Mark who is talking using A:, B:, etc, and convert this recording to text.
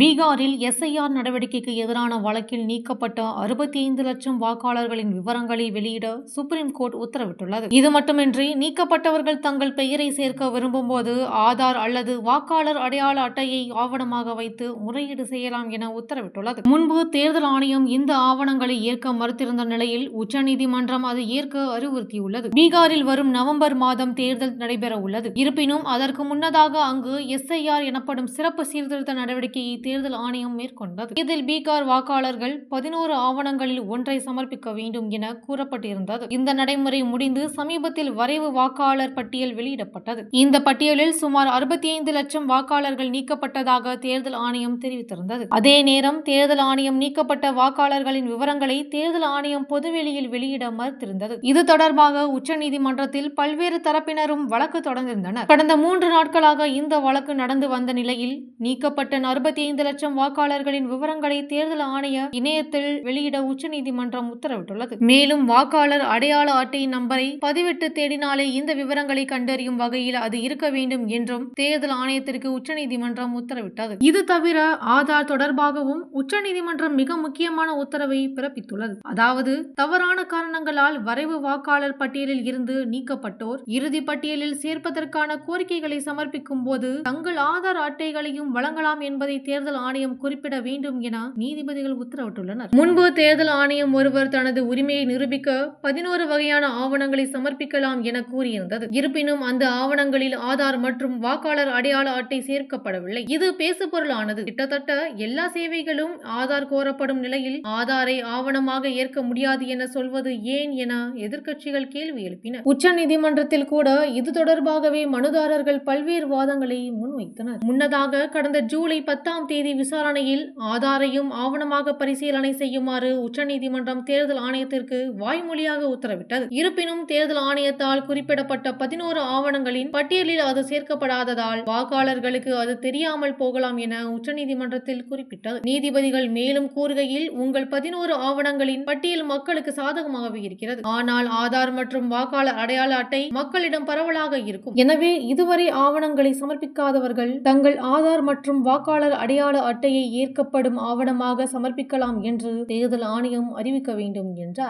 A: பீகாரில் எஸ்ஐஆர் நடவடிக்கைக்கு எதிரான வழக்கில் நீக்கப்பட்ட அறுபத்தி ஐந்து லட்சம் வாக்காளர்களின் விவரங்களை வெளியிட சுப்ரீம் கோர்ட் உத்தரவிட்டுள்ளது. இது மட்டுமின்றி நீக்கப்பட்டவர்கள் தங்கள் பெயரை சேர்க்க விரும்பும்போது ஆதார் அல்லது வாக்காளர் அடையாள அட்டையை ஆவணமாக வைத்து முறையீடு செய்யலாம் என உத்தரவிட்டுள்ளது. முன்பு தேர்தல் ஆணையம் இந்த ஆவணங்களை ஏற்க மறுத்திருந்த நிலையில் உச்சநீதிமன்றம் அதை ஏற்க அறிவுறுத்தியுள்ளது. பீகாரில் வரும் நவம்பர் மாதம் தேர்தல் நடைபெற உள்ளது இருப்பினும் அதற்கு முன்னதாக அங்கு எஸ்ஐஆர் எனப்படும் சிறப்பு சீர்திருத்த நடவடிக்கையை தேர்தல் ஆணையம் மேற்கொண்டது. இதில் பீகார் வாக்காளர்கள் பதினோரு ஆவணங்களில் ஒன்றை சமர்ப்பிக்க வேண்டும் என கூறப்பட்டிருந்தது. இந்த நடைமுறை முடிந்து சமீபத்தில் வரைவு வாக்காளர் பட்டியல் வெளியிடப்பட்டது. இந்த பட்டியலில் சுமார் அறுபத்தி ஐந்து லட்சம் வாக்காளர்கள் நீக்கப்பட்டதாக தேர்தல் ஆணையம் தெரிவித்திருந்தது. அதே நேரம் தேர்தல் ஆணையம் நீக்கப்பட்ட வாக்காளர்களின் விவரங்களை தேர்தல் ஆணையம் பொதுவெளியில் வெளியிட மறுத்திருந்தது. இது தொடர்பாக உச்சநீதிமன்றத்தில் பல்வேறு தரப்பினரும் வழக்கு தொடர்ந்திருந்தனர். கடந்த மூன்று நாட்களாக இந்த வழக்கு நடந்து வந்த நிலையில் நீக்கப்பட்ட அறுபத்தி ஐந்து லட்சம் வாக்காளர்களின் விவரங்களை தேர்தல் ஆணைய இணையத்தில் வெளியிட உச்சநீதிமன்றம் உத்தரவிட்டுள்ளது. மேலும் வாக்காளர் அடையாள அட்டை நம்பரை பதிவிட்டு தேடினாலே இந்த விவரங்களை கண்டறியும் வகையில் அது இருக்க வேண்டும் என்றும் தேர்தல் ஆணையத்திற்கு உச்சநீதிமன்றம் உத்தரவிட்டது. இது தவிர ஆதார் தொடர்பாகவும் உச்சநீதிமன்றம் மிக முக்கியமான உத்தரவை பிறப்பித்துள்ளது. அதாவது தவறான காரணங்களால் வரைவு வாக்காளர் பட்டியலில் இருந்து நீக்கப்பட்டோர் இறுதி பட்டியலில் சேர்ப்பதற்கான கோரிக்கைகளை சமர்ப்பிக்கும் போது தங்கள் ஆதார் அட்டைகளையும் வழங்கலாம் என்பதை தேர்தல் தேர்தல் ஆணையம் குறிப்பிட வேண்டும் என நீதிபதிகள் உத்தரவிட்டுள்ளனர். முன்பு தேர்தல் ஆணையம் ஒருவர் தனது உரிமையை நிரூபிக்க பதினோரு வகையான ஆவணங்களை சமர்ப்பிக்கலாம் என கூறியிருந்தது. இருப்பினும் அந்த ஆவணங்களில் ஆதார் மற்றும் வாக்காளர் அடையாள அட்டை சேர்க்கப்படவில்லை. இது பேசுபொருளானது. கிட்டத்தட்ட எல்லா சேவைகளும் ஆதார் கோரப்படும் நிலையில் ஆதாரை ஆவணமாக ஏற்க முடியாது என சொல்வது ஏன் என எதிர்க்கட்சிகள் கேள்வி எழுப்பின. உச்சநீதிமன்றத்தில் கூட இது தொடர்பாகவே மனுதாரர்கள் பல்வேறு வாதங்களை முன்வைத்தனர். முன்னதாக கடந்த ஜூலை பத்தாம் தேதி விசாரணையில் ஆதாரையும் ஆவணமாக பரிசீலனை செய்யுமாறு உச்சநீதிமன்றம் தேர்தல் ஆணையத்திற்கு வாய்மொழியாக உத்தரவிட்டது. இருப்பினும் தேர்தல் ஆணையத்தால் குறிப்பிடப்பட்ட பதினோரு ஆவணங்களின் பட்டியலில் அது சேர்க்கப்படாததால் வாக்காளர்களுக்கு அது தெரியாமல் போகலாம் என உச்சநீதிமன்றத்தில் குறிப்பிட்டது. நீதிபதிகள் மேலும் கூறுகையில் உங்கள் பதினோரு ஆவணங்களின் பட்டியல் மக்களுக்கு சாதகமாகவே இருக்கிறது. ஆனால் ஆதார் மற்றும் வாக்காளர் அடையாள அட்டை மக்களிடம் பரவலாக இருக்கும். எனவே இதுவரை ஆவணங்களை சமர்ப்பிக்காதவர்கள் தங்கள் ஆதார் மற்றும் வாக்காளர் அடையாள அட்டையை ஏற்கப்படும் ஆவணமாக சமர்ப்பிக்கலாம் என்று தேர்தல் ஆணையம் அறிவிக்க வேண்டும் என்றார்.